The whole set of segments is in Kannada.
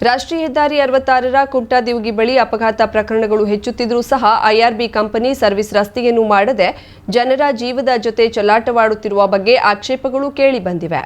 ರಾಷ್ಟ್ರೀಯ ಹೆದ್ದಾರಿ ಅರವತ್ತಾರರ ಕುಮಟಾದಿವುಗಿ ಬಳಿ ಅಪಘಾತ ಪ್ರಕರಣಗಳು ಹೆಚ್ಚುತ್ತಿದ್ರೂ ಸಹ ಐಆರ್ಬಿ ಕಂಪನಿ ಸರ್ವಿಸ್ ರಸ್ತೆಯನ್ನು ಮಾಡದೆ ಜನರ ಜೀವದ ಜೊತೆ ಚಲಾಟವಾಡುತ್ತಿರುವ ಬಗ್ಗೆ ಆಕ್ಷೇಪಗಳು ಕೇಳಿಬಂದಿವೆ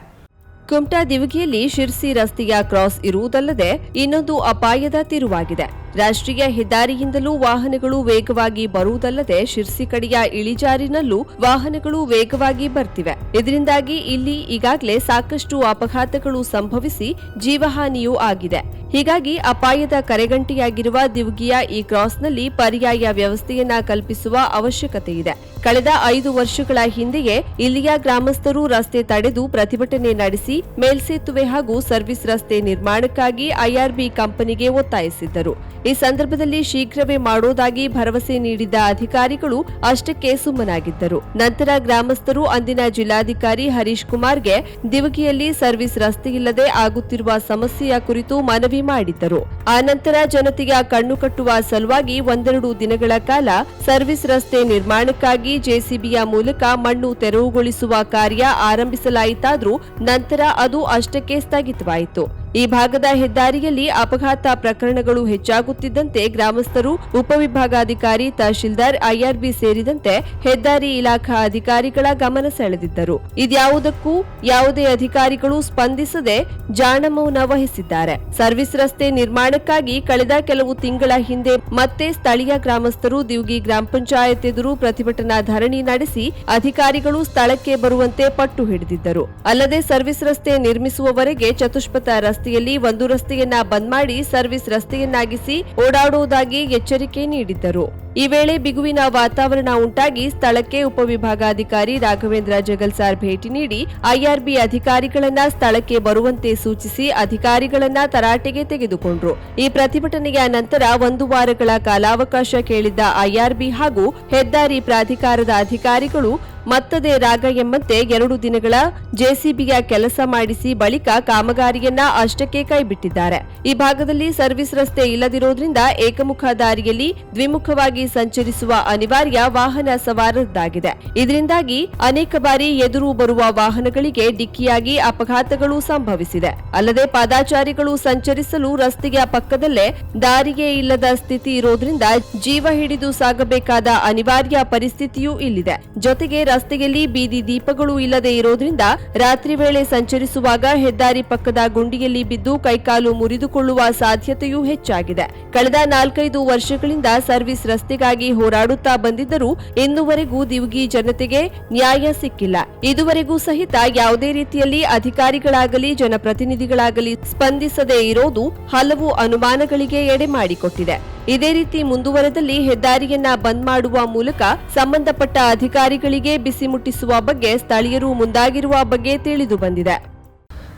ಕುಮಟಾ ದಿವಿಗಿಯಲ್ಲಿ ಶಿರ್ಸಿ ರಸ್ತೆಯ ಕ್ರಾಸ್ ಇರುವುದಲ್ಲದೆ ಇನ್ನೊಂದು ಅಪಾಯದ ತಿರುವಾಗಿದೆ. ರಾಷ್ಟ್ರೀಯ ಹೆದ್ದಾರಿಯಿಂದಲೂ ವಾಹನಗಳು ವೇಗವಾಗಿ ಬರುವುದಲ್ಲದೆ ಶಿರ್ಸಿ ಕಡೆಯ ಇಳಿಜಾರಿನಲ್ಲೂ ವಾಹನಗಳು ವೇಗವಾಗಿ ಬರ್ತಿವೆ. ಇದರಿಂದಾಗಿ ಇಲ್ಲಿ ಈಗಾಗಲೇ ಸಾಕಷ್ಟು ಅಪಘಾತಗಳು ಸಂಭವಿಸಿ ಜೀವಹಾನಿಯೂ ಆಗಿದೆ. ಹೀಗಾಗಿ ಅಪಾಯದ ಕರೆಗಂಟೆಯಾಗಿರುವ ದಿವ್ಗಿಯ ಈ ಕ್ರಾಸ್ನಲ್ಲಿ ಪರ್ಯಾಯ ವ್ಯವಸ್ಥೆಯನ್ನ ಕಲ್ಪಿಸುವ ಅವಶ್ಯಕತೆ ಇದೆ. ಕಳೆದ ಐದು ವರ್ಷಗಳ ಹಿಂದೆಯೇ ಇಲ್ಲಿಯ ಗ್ರಾಮಸ್ಥರು ರಸ್ತೆ ತಡೆದು ಪ್ರತಿಭಟನೆ ನಡೆಸಿ ಮೇಲ್ಸೇತುವೆ ಹಾಗೂ ಸರ್ವಿಸ್ ರಸ್ತೆ ನಿರ್ಮಾಣಕ್ಕಾಗಿ ಐಆರ್ಬಿ ಕಂಪನಿಗೆ ಒತ್ತಾಯಿಸಿದ್ದರು. ಈ ಸಂದರ್ಭದಲ್ಲಿ ಶೀಘ್ರವೇ ಮಾಡೋದಾಗಿ ಭರವಸೆ ನೀಡಿದ್ದ ಅಧಿಕಾರಿಗಳು ಅಷ್ಟಕ್ಕೆ ಸುಮ್ಮನಾಗಿದ್ದರು. ನಂತರ ಗ್ರಾಮಸ್ಥರು ಅಂದಿನ ಜಿಲ್ಲಾಧಿಕಾರಿ ಹರೀಶ್ ಕುಮಾರ್ಗೆ ದಿವಗಿಯಲ್ಲಿ ಸರ್ವಿಸ್ ರಸ್ತೆಯಿಲ್ಲದೆ ಆಗುತ್ತಿರುವ ಸಮಸ್ಯೆಯ ಕುರಿತು ಮನವಿ ಮಾಡಿದ್ದರು. ಆನಂತರ ಜನತೆಯ ಕಣ್ಣು ಕಟ್ಟುವ ಸಲುವಾಗಿ ಒಂದೆರಡು ದಿನಗಳ ಕಾಲ ಸರ್ವಿಸ್ ರಸ್ತೆ ನಿರ್ಮಾಣಕ್ಕಾಗಿ ಜೆಸಿಬಿಯ ಮೂಲಕ ಮಣ್ಣು ತೆರವುಗೊಳಿಸುವ ಕಾರ್ಯ ಆರಂಭಿಸಲಾಯಿತಾದರೂ ನಂತರ ಅದು ಅಷ್ಟಕ್ಕೆ ಸ್ಥಗಿತವಾಯಿತು. ಈ ಭಾಗದ ಹೆದ್ದಾರಿಯಲ್ಲಿ ಅಪಘಾತ ಪ್ರಕರಣಗಳು ಹೆಚ್ಚಾಗುತ್ತಿದ್ದಂತೆ ಗ್ರಾಮಸ್ಥರು, ಉಪವಿಭಾಗಾಧಿಕಾರಿ, ತಹಶೀಲ್ದಾರ್ ಐಆರ್ಬಿ ಸೇರಿದಂತೆ ಹೆದ್ದಾರಿ ಇಲಾಖಾ ಅಧಿಕಾರಿಗಳ ಗಮನ ಸೆಳೆದಿದ್ದರು. ಇದ್ಯಾವುದಕ್ಕೂ ಯಾವುದೇ ಅಧಿಕಾರಿಗಳು ಸ್ಪಂದಿಸದೆ ಜಾಣಮೌನ ವಹಿಸಿದ್ದಾರೆ ಸರ್ವಿಸ್ ರಸ್ತೆ ನಿರ್ಮಾಣಕ್ಕಾಗಿ ಕಳೆದ ಕೆಲವು ತಿಂಗಳ ಹಿಂದೆ ಮತ್ತೆ ಸ್ಥಳೀಯ ಗ್ರಾಮಸ್ಥರು ದಿವ್ಗಿ ಗ್ರಾಮ ಪಂಚಾಯತ್ ಎದುರು ಪ್ರತಿಭಟನಾ ಧರಣಿ ನಡೆಸಿ ಅಧಿಕಾರಿಗಳು ಸ್ಥಳಕ್ಕೆ ಬರುವಂತೆ ಪಟ್ಟು ಹಿಡಿದಿದ್ದರು. ಅಲ್ಲದೆ ಸರ್ವಿಸ್ ರಸ್ತೆ ನಿರ್ಮಿಸುವವರೆಗೆ ಚತುಷ್ಪಥ ರಸ್ತೆಯಲ್ಲಿ ಒಂದು ರಸ್ತೆಯನ್ನ ಬಂದ್ ಮಾಡಿ ಸರ್ವಿಸ್ ರಸ್ತೆಯನ್ನಾಗಿಸಿ ಓಡಾಡುವುದಾಗಿ ಎಚ್ಚರಿಕೆ ನೀಡಿದ್ದರು. ಈ ವೇಳೆ ಬಿಗುವಿನ ವಾತಾವರಣ ಉಂಟಾಗಿ ಸ್ಥಳಕ್ಕೆ ಉಪವಿಭಾಗಾಧಿಕಾರಿ ರಾಘವೇಂದ್ರ ಜಗಲ್ಸಾರ್ ಭೇಟಿ ನೀಡಿ ಐಆರ್ಬಿ ಅಧಿಕಾರಿಗಳನ್ನ ಸ್ಥಳಕ್ಕೆ ಬರುವಂತೆ ಸೂಚಿಸಿ ಅಧಿಕಾರಿಗಳನ್ನ ತರಾಟೆಗೆ ತೆಗೆದುಕೊಂಡ್ರು. ಈ ಪ್ರತಿಭಟನೆಯ ನಂತರ ಒಂದು ವಾರಗಳ ಕಾಲಾವಕಾಶ ಕೇಳಿದ್ದ ಐಆರ್ಬಿ ಹಾಗೂ ಹೆದ್ದಾರಿ ಪ್ರಾಧಿಕಾರದ ಅಧಿಕಾರಿಗಳು ಮತ್ತದೇ ರಾಗ ಎಂಬಂತೆ ಎರಡು ದಿನಗಳ ಜೆಸಿಬಿಯ ಕೆಲಸ ಮಾಡಿಸಿ ಬಳಿಕ ಕಾಮಗಾರಿಯನ್ನ ಅಷ್ಟಕ್ಕೆ ಕೈಬಿಟ್ಟಿದ್ದಾರೆ. ಈ ಭಾಗದಲ್ಲಿ ಸರ್ವಿಸ್ ರಸ್ತೆ ಇಲ್ಲದಿರೋದ್ರಿಂದ ಏಕಮುಖ ದಾರಿಯಲ್ಲಿ ದ್ವಿಮುಖವಾಗಿ ಸಂಚರಿಸುವ ಅನಿವಾರ್ಯ ವಾಹನ ಸವಾರದ್ದಾಗಿದೆ. ಇದರಿಂದಾಗಿ ಅನೇಕ ಬಾರಿ ಎದುರು ಬರುವ ವಾಹನಗಳಿಗೆ ಡಿಕ್ಕಿಯಾಗಿ ಅಪಘಾತಗಳು ಸಂಭವಿಸಿದೆ. ಅಲ್ಲದೆ ಪಾದಾಚಾರಿಗಳು ಸಂಚರಿಸಲು ರಸ್ತೆಯ ಪಕ್ಕದಲ್ಲೇ ದಾರಿಗೆ ಇಲ್ಲದ ಸ್ಥಿತಿ ಇರೋದ್ರಿಂದ ಜೀವ ಹಿಡಿದು ಸಾಗಬೇಕಾದ ಅನಿವಾರ್ಯ ಪರಿಸ್ಥಿತಿಯೂ ಇಲ್ಲಿದೆ. ಜೊತೆಗೆ ರಸ್ತೆಯಲ್ಲಿ ಬೀದಿ ದೀಪಗಳು ಇಲ್ಲದೆ ಇರೋದ್ರಿಂದ ರಾತ್ರಿ ವೇಳೆ ಸಂಚರಿಸುವಾಗ ಹೆದ್ದಾರಿ ಪಕ್ಕದ ಗುಂಡಿಯಲ್ಲಿ ಬಿದ್ದು ಕೈಕಾಲು ಮುರಿದುಕೊಳ್ಳುವ ಸಾಧ್ಯತೆಯೂ ಹೆಚ್ಚಾಗಿದೆ. ಕಳೆದ ನಾಲ್ಕೈದು ವರ್ಷಗಳಿಂದ ಸರ್ವಿಸ್ ರಸ್ತೆಗಾಗಿ ಹೋರಾಡುತ್ತಾ ಬಂದಿದ್ದರೂ ಇನ್ನುವರೆಗೂ ದಿವ್ಗಿ ಜನತೆಗೆ ನ್ಯಾಯ ಸಿಕ್ಕಿಲ್ಲ. ಇದುವರೆಗೂ ಸಹಿತ ಯಾವುದೇ ರೀತಿಯಲ್ಲಿ ಅಧಿಕಾರಿಗಳಾಗಲಿ, ಜನಪ್ರತಿನಿಧಿಗಳಾಗಲಿ ಸ್ಪಂದಿಸದೇ ಇರೋದು ಹಲವು ಅನುಮಾನಗಳಿಗೆ ಎಡೆ ಮಾಡಿಕೊಟ್ಟಿದೆ. ಇದೇ ರೀತಿ ಮುಂದುವರೆದಲ್ಲಿ ಹೆದ್ದಾರಿಯನ್ನ ಬಂದ್ ಮಾಡುವ ಮೂಲಕ ಸಂಬಂಧಪಟ್ಟ ಅಧಿಕಾರಿಗಳಿಗೆ ಬಿಸಿ ಮುಟ್ಟಿಸುವ ಬಗ್ಗೆ ಸ್ಥಳೀಯರು ಮುಂದಾಗಿರುವ ಬಗ್ಗೆ ತಿಳಿದು ಬಂದಿದೆ.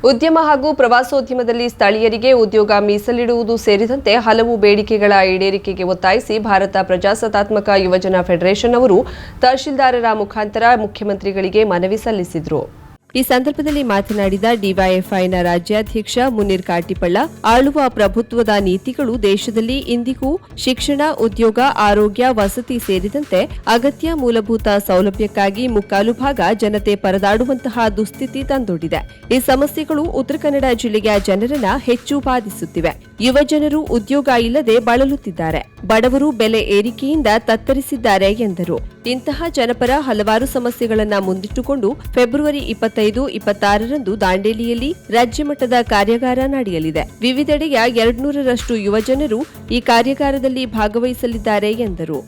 ಉದ್ಯಮ ಹಾಗೂ ಪ್ರವಾಸೋದ್ಯಮದಲ್ಲಿ ಸ್ಥಳೀಯರಿಗೆ ಉದ್ಯೋಗ ಮೀಸಲಿಡುವುದು ಸೇರಿದಂತೆ ಹಲವು ಬೇಡಿಕೆಗಳ ಈಡೇರಿಕೆಗೆ ಒತ್ತಾಯಿಸಿ ಭಾರತ ಪ್ರಜಾಸತ್ತಾತ್ಮಕ ಯುವಜನ ಫೆಡರೇಷನ್ ಅವರು ತಹಶೀಲ್ದಾರರ ಮುಖಾಂತರ ಮುಖ್ಯಮಂತ್ರಿಗಳಿಗೆ ಮನವಿ ಸಲ್ಲಿಸಿದರು. ಈ ಸಂದರ್ಭದಲ್ಲಿ ಮಾತನಾಡಿದ ಡಿವೈಎಫ್ಐನ ರಾಜ್ಯಾಧ್ಯಕ್ಷ ಮುನೀರ್ ಕಾಟಿಪಳ್ಳ, ಆಳುವ ಪ್ರಭುತ್ವದ ನೀತಿಗಳು ದೇಶದಲ್ಲಿ ಇಂದಿಗೂ ಶಿಕ್ಷಣ, ಉದ್ಯೋಗ, ಆರೋಗ್ಯ, ವಸತಿ ಸೇರಿದಂತೆ ಅಗತ್ಯ ಮೂಲಭೂತ ಸೌಲಭ್ಯಕ್ಕಾಗಿ ಮುಕ್ಕಾಲು ಭಾಗ ಜನತೆ ಪರದಾಡುವಂತಹ ದುಸ್ಥಿತಿ ತಂದೊಡ್ಡಿದೆ. ಈ ಸಮಸ್ಯೆಗಳು ಉತ್ತರ ಕನ್ನಡ ಜಿಲ್ಲೆಯ ಜನರನ್ನ ಹೆಚ್ಚು ಬಾಧಿಸುತ್ತಿವೆ. ಯುವ ಜನರು ಉದ್ಯೋಗ ಇಲ್ಲದೆ ಬಳಲುತ್ತಿದ್ದಾರೆ. ಬಡವರು ಬೆಲೆ ಏರಿಕೆಯಿಂದ ತತ್ತರಿಸಿದ್ದಾರೆ ಎಂದರು. ಇಂತಹ ಜನಪರ ಹಲವಾರು ಸಮಸ್ಯೆಗಳನ್ನು ಮುಂದಿಟ್ಟುಕೊಂಡು ಫೆಬ್ರವರಿ ಇಪ್ಪತ್ತೈದು, ಇಪ್ಪತ್ತಾರರಂದು ದಾಂಡೇಲಿಯಲ್ಲಿ ರಾಜ್ಯ ಮಟ್ಟದ ಕಾರ್ಯಾಗಾರ ನಡೆಯಲಿದೆ. ವಿವಿಧೆಡೆಯ ಎರಡ್ನೂರರಷ್ಟು ಯುವ ಜನರು ಈ ಕಾರ್ಯಾಗಾರದಲ್ಲಿ ಭಾಗವಹಿಸಲಿದ್ದಾರೆ ಎಂದರು.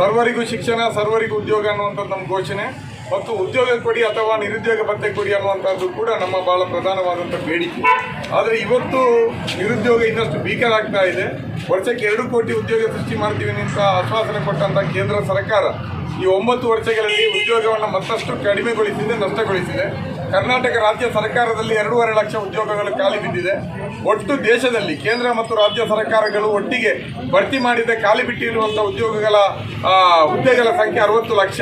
ಸರ್ವರಿಗೂ ಶಿಕ್ಷಣ, ಸರ್ವರಿಗೂ ಉದ್ಯೋಗ ಅನ್ನುವಂಥದ್ದು ನಮ್ಮ ಘೋಷಣೆ. ಮತ್ತು ಉದ್ಯೋಗ ಕೊಡಿ ಅಥವಾ ನಿರುದ್ಯೋಗ ಭತ್ತೆ ಕೊಡಿ ಅನ್ನುವಂಥದ್ದು ಕೂಡ ನಮ್ಮ ಬಹಳ ಪ್ರಧಾನವಾದಂಥ ಬೇಡಿಕೆ. ಆದರೆ ಇವತ್ತು ನಿರುದ್ಯೋಗ ಇನ್ನಷ್ಟು ಭೀಕರಾಗ್ತಾ ಇದೆ. ವರ್ಷಕ್ಕೆ ಎರಡು ಕೋಟಿ ಉದ್ಯೋಗ ಸೃಷ್ಟಿ ಮಾಡ್ತೀವಿ ಅಂತ ಆಶ್ವಾಸನೆ ಕೊಟ್ಟಂಥ ಕೇಂದ್ರ ಸರ್ಕಾರ ಈ ಒಂಬತ್ತು ವರ್ಷಗಳಲ್ಲಿ ಉದ್ಯೋಗವನ್ನು ಮತ್ತಷ್ಟು ಕಡಿಮೆಗೊಳಿಸಿದೆ, ನಷ್ಟಗೊಳಿಸಿದೆ. ಕರ್ನಾಟಕ ರಾಜ್ಯ ಸರ್ಕಾರದಲ್ಲಿ ಎರಡೂವರೆ ಲಕ್ಷ ಉದ್ಯೋಗಗಳು ಖಾಲಿ ಬಿದ್ದಿದೆ. ಒಟ್ಟು ದೇಶದಲ್ಲಿ ಕೇಂದ್ರ ಮತ್ತು ರಾಜ್ಯ ಸರ್ಕಾರಗಳು ಒಟ್ಟಿಗೆ ಭರ್ತಿ ಮಾಡಿದ ಖಾಲಿ ಬಿಟ್ಟಿರುವಂಥ ಉದ್ಯೋಗಗಳ ಹುದ್ದೆಗಳ ಸಂಖ್ಯೆ ಅರವತ್ತು ಲಕ್ಷ.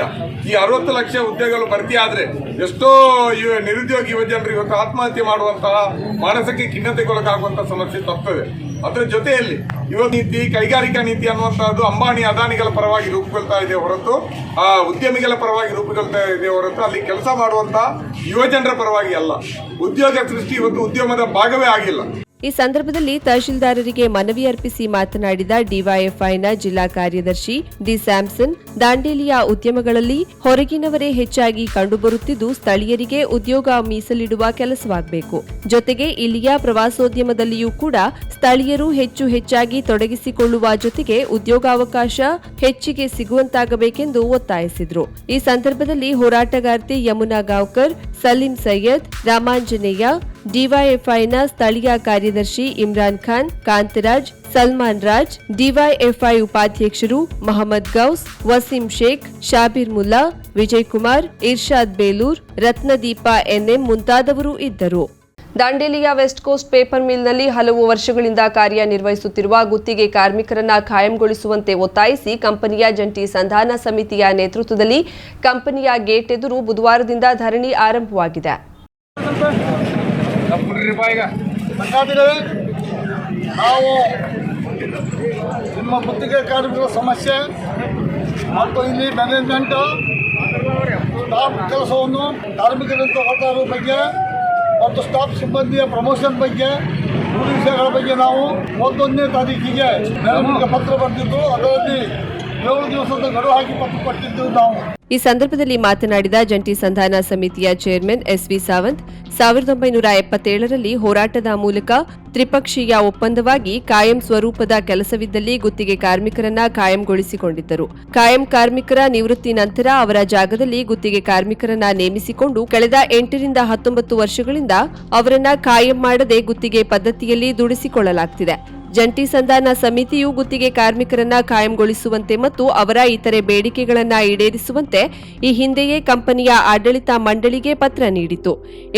ಈ ಅರವತ್ತು ಲಕ್ಷ ಹುದ್ದೆಗಳು ಭರ್ತಿ ಆದರೆ ಎಷ್ಟೋ ನಿರುದ್ಯೋಗಿ ಯುವಜನರು ಇವತ್ತು ಆತ್ಮಹತ್ಯೆ ಮಾಡುವಂತಹ, ಮಾನಸಿಕ ಖಿನ್ನತೆಗೊಳಗಾಗುವಂಥ ಸಮಸ್ಯೆ ತಪ್ಪುತ್ತದೆ ಅದರ ಜೊತೆಯಲ್ಲಿ ಯುವ ನೀತಿ, ಕೈಗಾರಿಕಾ ನೀತಿ ಅನ್ನುವಂಥದ್ದು ಅಂಬಾನಿ ಅದಾನಿಗಳ ಪರವಾಗಿ ರೂಪುಗೊಳ್ತಾ ಇದೆ ಹೊರತು, ಆ ಉದ್ಯಮಿಗಳ ಪರವಾಗಿ ರೂಪುಗೊಳ್ತಾ ಇದೆ ಹೊರತು ಅಲ್ಲಿ ಕೆಲಸ ಮಾಡುವಂತಹ ಯುವಜನರ ಪರವಾಗಿ ಅಲ್ಲ. ಉದ್ಯೋಗ ಸೃಷ್ಟಿ ಇವತ್ತು ಉದ್ಯಮದ ಭಾಗವೇ ಆಗಿಲ್ಲ. ಈ ಸಂದರ್ಭದಲ್ಲಿ ತಹಶೀಲ್ದಾರರಿಗೆ ಮನವಿ ಅರ್ಪಿಸಿ ಮಾತನಾಡಿದ ಡಿವೈಎಫ್ಐನ ಜಿಲ್ಲಾ ಕಾರ್ಯದರ್ಶಿ ಡಿ ಸ್ಯಾಮ್ಸನ್, ದಾಂಡೇಲಿಯ ಉದ್ಯಮಗಳಲ್ಲಿ ಹೊರಗಿನವರೇ ಹೆಚ್ಚಾಗಿ ಕಂಡುಬರುತ್ತಿದ್ದು ಸ್ಥಳೀಯರಿಗೆ ಉದ್ಯೋಗ ಮೀಸಲಿಡುವ ಕೆಲಸವಾಗಬೇಕು. ಜೊತೆಗೆ ಇಲ್ಲಿಯ ಪ್ರವಾಸೋದ್ಯಮದಲ್ಲಿಯೂ ಕೂಡ ಸ್ಥಳೀಯರು ಹೆಚ್ಚು ಹೆಚ್ಚಾಗಿ ತೊಡಗಿಸಿಕೊಳ್ಳುವ ಜೊತೆಗೆ ಉದ್ಯೋಗಾವಕಾಶ ಹೆಚ್ಚಿಗೆ ಸಿಗುವಂತಾಗಬೇಕೆಂದು ಒತ್ತಾಯಿಸಿದರು. ಈ ಸಂದರ್ಭದಲ್ಲಿ ಹೋರಾಟಗಾರ್ತಿ ಯಮುನಾ ಗಾವ್ಕರ್, ಸಲೀಂ ಸೈಯದ್, ರಾಮಾಂಜನೇಯ ಡಿವೈಎಫ್ಐನ ಸ್ಥಳೀಯ ಕಾರ್ಯದರ್ಶಿ ಇಮ್ರಾನ್ ಖಾನ್, ಕಾಂತರಾಜ್, ಸಲ್ಮಾನ್ ರಾಜ್, ಡಿವೈಎಫ್ಐ ಉಪಾಧ್ಯಕ್ಷರು ಮಹಮ್ಮದ್ ಗೌಸ್, ವಸೀಂ ಶೇಖ್, ಶಾಬೀರ್ ಮುಲ್ಲಾ ವಿಜಯ್ ಕುಮಾರ್ ಇರ್ಷಾದ್ ಬೇಲೂರ್, ರತ್ನದೀಪ ಎನ್ಎಂ ಮುಂತಾದವರು ಇದ್ದರು. ದಾಂಡೇಲಿಯ ವೆಸ್ಟ್ ಕೋಸ್ಟ್ ಪೇಪರ್ ಮಿಲ್ನಲ್ಲಿ ಹಲವು ವರ್ಷಗಳಿಂದ ಕಾರ್ಯನಿರ್ವಹಿಸುತ್ತಿರುವ ಗುತ್ತಿಗೆ ಕಾರ್ಮಿಕರನ್ನ ಖಾಯಂಗೊಳಿಸುವಂತೆ ಒತ್ತಾಯಿಸಿ ಕಂಪನಿಯ ಜಂಟಿ ಸಂಧಾನ ಸಮಿತಿಯ ನೇತೃತ್ವದಲ್ಲಿ ಕಂಪನಿಯ ಗೇಟ್ ಎದುರು ಬುಧವಾರದಿಂದ ಧರಣಿ ಆರಂಭವಾಗಿದೆ. ಸಂಗಾತಿಗಳೇ, ನಾವು ನಿಮ್ಮ ಗುತ್ತಿಗೆ ಕಾರ್ಮಿಕರ ಸಮಸ್ಯೆ ಮತ್ತು ಇಲ್ಲಿ ಮ್ಯಾನೇಜ್ಮೆಂಟ್ ಸ್ಟಾಫ್ ಕೆಲಸವನ್ನು ಕಾರ್ಮಿಕರಂತ ಹೊರಟಾರ ಬಗ್ಗೆ ಮತ್ತು ಸ್ಟಾಫ್ ಸಿಬ್ಬಂದಿಯ ಪ್ರಮೋಷನ್ ಬಗ್ಗೆ, ಮೂರು ವಿಷಯಗಳ ಬಗ್ಗೆ ನಾವು ಒಂದೊಂದನೇ ತಾರೀಕಿಗೆ ಪತ್ರ ಬರೆದಿದ್ದು, ಅದರಲ್ಲಿ ಏಳು ದಿವಸದ ಗಡುವು ಹಾಕಿ ಪತ್ರ ಕೊಟ್ಟಿದ್ದು ನಾವು. ಈ ಸಂದರ್ಭದಲ್ಲಿ ಮಾತನಾಡಿದ ಜಂಟಿ ಸಂಧಾನ ಸಮಿತಿಯ ಚೇರ್ಮನ್ ಎಸ್ವಿ ಸಾವಂತ್, ಸಾವಿರದ ಒಂಬೈನೂರ ಎಪ್ಪತ್ತೇಳರಲ್ಲಿ ಹೋರಾಟದ ಮೂಲಕ ತ್ರಿಪಕ್ಷೀಯ ಒಪ್ಪಂದವಾಗಿ ಕಾಯಂ ಸ್ವರೂಪದ ಕೆಲಸವಿದ್ದಲ್ಲಿ ಗುತ್ತಿಗೆ ಕಾರ್ಮಿಕರನ್ನ ಕಾಯಂಗೊಳಿಸಿಕೊಂಡಿದ್ದರು. ಕಾಯಂ ಕಾರ್ಮಿಕರ ನಿವೃತ್ತಿ ನಂತರ ಅವರ ಜಾಗದಲ್ಲಿ ಗುತ್ತಿಗೆ ಕಾರ್ಮಿಕರನ್ನ ನೇಮಿಸಿಕೊಂಡು ಕಳೆದ ಎಂಟರಿಂದ ಹತ್ತೊಂಬತ್ತು ವರ್ಷಗಳಿಂದ ಅವರನ್ನ ಕಾಯಂ ಮಾಡದೆ ಗುತ್ತಿಗೆ ಪದ್ಧತಿಯಲ್ಲಿ ದುಡಿಸಿಕೊಳ್ಳಲಾಗ್ತಿದೆ. ಜಂಟಿ ಸಂಧಾನ ಸಮಿತಿಯು ಗುತ್ತಿಗೆ ಕಾರ್ಮಿಕರನ್ನ ಕಾಯಂಗೊಳಿಸುವಂತೆ ಮತ್ತು ಅವರ ಇತರೆ ಬೇಡಿಕೆಗಳನ್ನು ಈಡೇರಿಸುವಂತೆ ಈ ಹಿಂದೆಯೇ ಕಂಪನಿಯ ಆಡಳಿತ ಮಂಡಳಿಗೆ ಪತ್ರ ನೀಡಿತು.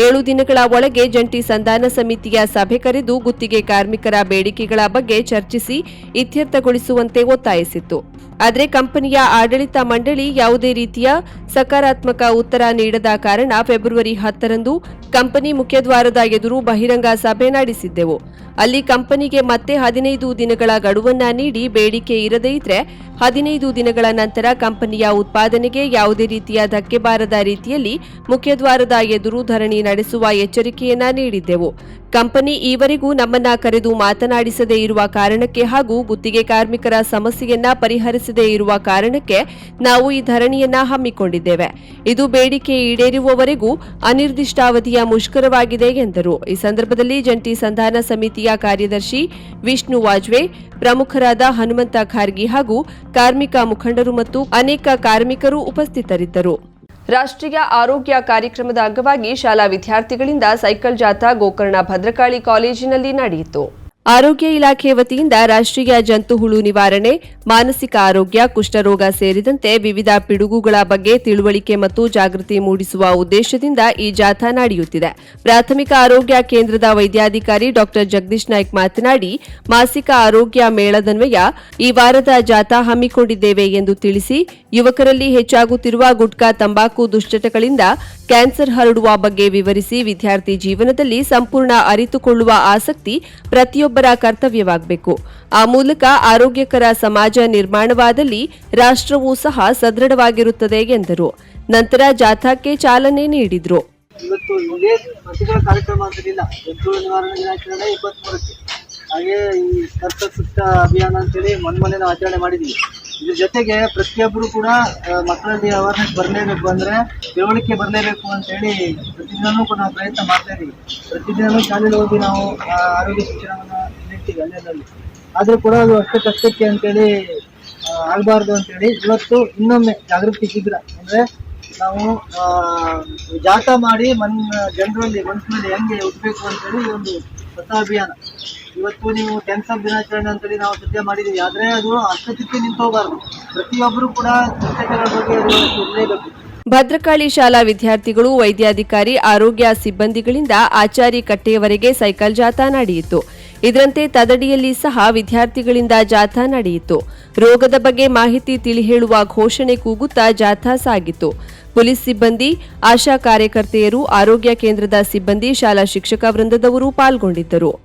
ಏಳು ದಿನಗಳ ಒಳಗೆ ಜಂಟಿ ಸಂಧಾನ ಸಮಿತಿಯ ಸಭೆ ಕರೆದು ಗುತ್ತಿಗೆ ಕಾರ್ಮಿಕರ ಬೇಡಿಕೆಗಳ ಬಗ್ಗೆ ಚರ್ಚಿಸಿ ಇತ್ಯರ್ಥಗೊಳಿಸುವಂತೆ ಒತ್ತಾಯಿಸಿತ್ತು. ಆದರೆ ಕಂಪನಿಯ ಆಡಳಿತ ಮಂಡಳಿ ಯಾವುದೇ ರೀತಿಯ ಸಕಾರಾತ್ಮಕ ಉತ್ತರ ನೀಡದ ಕಾರಣ ಫೆಬ್ರವರಿ ಹತ್ತರಂದು ಕಂಪನಿ ಮುಖ್ಯದ್ವಾರದ ಎದುರು ಬಹಿರಂಗ ಸಭೆ ನಡೆಸಿದ್ದೆವು. ಅಲ್ಲಿ ಕಂಪನಿಗೆ ಮತ್ತೆ ಹದಿನೈದು ದಿನಗಳ ಗಡುವನ್ನ ನೀಡಿ ಬೇಡಿಕೆ ಇರದೇ ಇದ್ರೆ ಹದಿನೈದು ದಿನಗಳ ನಂತರ ಕಂಪನಿಯ ಉತ್ಪಾದನೆಗೆ ಯಾವುದೇ ರೀತಿಯ ಧಕ್ಕೆ ಬಾರದ ರೀತಿಯಲ್ಲಿ ಮುಖ್ಯದ್ವಾರದ ಎದುರು ಧರಣಿ ನಡೆಸುವ ಎಚ್ಚರಿಕೆಯನ್ನ ನೀಡಿದ್ದೆವು. ಕಂಪನಿ ಈವರೆಗೂ ನಮ್ಮನ್ನ ಕರೆದು ಮಾತನಾಡಿಸದೇ ಇರುವ ಕಾರಣಕ್ಕೆ ಹಾಗೂ ಗುತ್ತಿಗೆ ಕಾರ್ಮಿಕರ ಸಮಸ್ಯೆಯನ್ನ ಪರಿಹರಿಸದೇ ಇರುವ ಕಾರಣಕ್ಕೆ ನಾವು ಈ ಧರಣಿಯನ್ನ ಹಮ್ಮಿಕೊಂಡಿದ್ದೇವೆ. ಇದು ಬೇಡಿಕೆ ಈಡೇರುವವರೆಗೂ ಅನಿರ್ದಿಷ್ಟಾವಧಿಯ ಮುಷ್ಕರವಾಗಿದೆ ಎಂದರು. ಈ ಸಂದರ್ಭದಲ್ಲಿ ಜಂಟಿ ಸಂಧಾನ ಸಮಿತಿಯ ಕಾರ್ಯದರ್ಶಿ ವಿಷ್ಣು ವಾಜ್ವೆ, ಪ್ರಮುಖರಾದ ಹನುಮಂತ ಖಾರ್ಗಿ ಹಾಗೂ ಕಾರ್ಮಿಕ ಮುಖಂಡರು ಮತ್ತು ಅನೇಕ ಕಾರ್ಮಿಕರು ಉಪಸ್ಥಿತರಿದ್ದರು. ರಾಷ್ಟ್ರೀಯ ಆರೋಗ್ಯ ಕಾರ್ಯಕ್ರಮದ ಅಂಗವಾಗಿ ಶಾಲಾ ವಿದ್ಯಾರ್ಥಿಗಳಿಂದ ಸೈಕಲ್ ಜಾಥಾ ಗೋಕರ್ಣ ಭದ್ರಕಾಳಿ ಕಾಲೇಜಿನಲ್ಲಿ ನಡೆಯಿತು. ಆರೋಗ್ಯ ಇಲಾಖೆ ವತಿಯಿಂದ ರಾಷ್ಟ್ರೀಯ ಜಂತುಹುಳು ನಿವಾರಣೆ, ಮಾನಸಿಕ ಆರೋಗ್ಯ, ಕುಷ್ಠರೋಗ ಸೇರಿದಂತೆ ವಿವಿಧ ಪಿಡುಗುಗಳ ಬಗ್ಗೆ ತಿಳುವಳಿಕೆ ಮತ್ತು ಜಾಗೃತಿ ಮೂಡಿಸುವ ಉದ್ದೇಶದಿಂದ ಈ ಜಾಥಾ ನಡೆಯುತ್ತಿದೆ. ಪ್ರಾಥಮಿಕ ಆರೋಗ್ಯ ಕೇಂದ್ರದ ವೈದ್ಯಾಧಿಕಾರಿ ಡಾಕ್ಟರ್ ಜಗದೀಶ್ ನಾಯ್ಕ ಮಾತನಾಡಿ, ಮಾಸಿಕ ಆರೋಗ್ಯ ಮೇಳದನ್ವಯ ಈ ವಾರದ ಜಾಥಾ ಹಮ್ಮಿಕೊಂಡಿದ್ದೇವೆ ಎಂದು ತಿಳಿಸಿ, ಯುವಕರಲ್ಲಿ ಹೆಚ್ಚಾಗುತ್ತಿರುವ ಗುಟ್ಕಾ ತಂಬಾಕು ದುಶ್ಚಟಗಳಿಂದ ಕ್ಯಾನ್ಸರ್ ಹರಡುವ ಬಗ್ಗೆ ವಿವರಿಸಿ ವಿದ್ಯಾರ್ಥಿ ಜೀವನದಲ್ಲಿ ಸಂಪೂರ್ಣ ಅರಿತುಕೊಳ್ಳುವ ಆಸಕ್ತಿ ಪ್ರತಿಯೊಬ್ಬರ ಕರ್ತವ್ಯವಾಗಬೇಕು. ಆ ಮೂಲಕ ಆರೋಗ್ಯಕರ ಸಮಾಜ ನಿರ್ಮಾಣವಾದಲ್ಲಿ ರಾಷ್ಟ್ರವೂ ಸಹ ಸದೃಢವಾಗಿರುತ್ತದೆ ಎಂದರು. ನಂತರ ಜಾಥಾಕ್ಕೆ ಚಾಲನೆ ನೀಡಿದ್ರು. ಇವತ್ತು ಇದೇ ಪ್ರತಿಭಾ ಕಾರ್ಯಕ್ರಮ ಅಂತೇನಿಲ್ಲ ಜಂತುಹುಳು ನಿವಾರಣಾ ದಿನಾಚರಣೆ ಇಪ್ಪತ್ತ್ಮೂರಕ್ಕೆ ಹಾಗೆ ಈ ಕರ್ತ ಸುತ್ತ ಅಭಿಯಾನ ಅಂತೇಳಿ ಮೊನ್ನೆ ನಾವು ಆಚರಣೆ ಮಾಡಿದ್ದೀವಿ ಇದ್ರ ಜೊತೆಗೆ ಪ್ರತಿಯೊಬ್ಬರು ಕೂಡ ಮಕ್ಕಳಲ್ಲಿ ಅವೇರ್ನೆಸ್ ಬರಲೇಬೇಕು ಅಂದ್ರೆ ತಿಳುವಳಿಕೆ ಬರಲೇಬೇಕು ಅಂತೇಳಿ ಪ್ರತಿದಿನವೂ ಕೂಡ ಪ್ರಯತ್ನ ಮಾಡ್ತಾ ಇದ್ದೀವಿ ಪ್ರತಿದಿನವೂ ಶಾಲೆಗೆ ಹೋಗಿ ನಾವು ಆರೋಗ್ಯ ಶಿಕ್ಷಣವನ್ನು ಆದರೂ ಕೂಡ ಅದು ಅಷ್ಟಕ್ಕಷ್ಟಕ್ಕೆ ಅಂತೇಳಿ ಆಗಬಾರ್ದು ಅಂತೇಳಿ ಇವತ್ತು ಇನ್ನೊಮ್ಮೆ ಜಾಗೃತಿ ಶಿಬಿರ. ಅಂದ್ರೆ ನಾವು ಜಾಥಾ ಮಾಡಿ ಮನ್, ಜನರಲ್ಲಿ, ಮನಸ್ಸಿನಲ್ಲಿ ಹೆಂಗೆ ಉಡ್ಬೇಕು ಅಂತೇಳಿ ಈ ಒಂದು ಹೊಸ ಅಭಿಯಾನ. ಇವತ್ತು ನೀವು ಕ್ಯಾನ್ಸರ್ ದಿನಾಚರಣೆ ಅಂತೇಳಿ ನಾವು ಸದ್ಯ ಮಾಡಿದೀವಿ ಆದರೆ ಅದು ಅಷ್ಟಕ್ಕೆ ನಿಂತೋಗಬಾರ್ದು ಪ್ರತಿಯೊಬ್ಬರು ಕೂಡ ಸ್ವಚ್ಛತೆಗಳ ಬಗ್ಗೆ ಇರಲೇಬೇಕು. ಭದ್ರಕಾಳಿ ಶಾಲಾ ವಿದ್ಯಾರ್ಥಿಗಳು, ವೈದ್ಯಾಧಿಕಾರಿ, ಆರೋಗ್ಯ ಸಿಬ್ಬಂದಿಗಳಿಂದ ಆಚಾರಿ ಕಟ್ಟೆಯವರೆಗೆ ಸೈಕಲ್ ಜಾಥಾ ನಡೆಯಿತು. ಇದರಂತೆ ತದಡಿಯಲ್ಲಿ ಸಹ ವಿದ್ಯಾರ್ಥಿಗಳಿಂದ ಜಾಥಾ ನಡೆಯಿತು. ರೋಗದ ಬಗ್ಗೆ ಮಾಹಿತಿ ತಿಳಿ ಹೇಳುವ ಘೋಷಣೆ ಕೂಗುತ್ತಾ ಜಾಥಾ ಸಾಗಿತು. ಪೊಲೀಸ್ ಸಿಬ್ಬಂದಿ, ಆಶಾ ಕಾರ್ಯಕರ್ತೆಯರು, ಆರೋಗ್ಯ ಕೇಂದ್ರದ ಸಿಬ್ಬಂದಿ, ಶಾಲಾ ಶಿಕ್ಷಕ ವೃಂದದವರು ಪಾಲ್ಗೊಂಡಿದ್ದರು.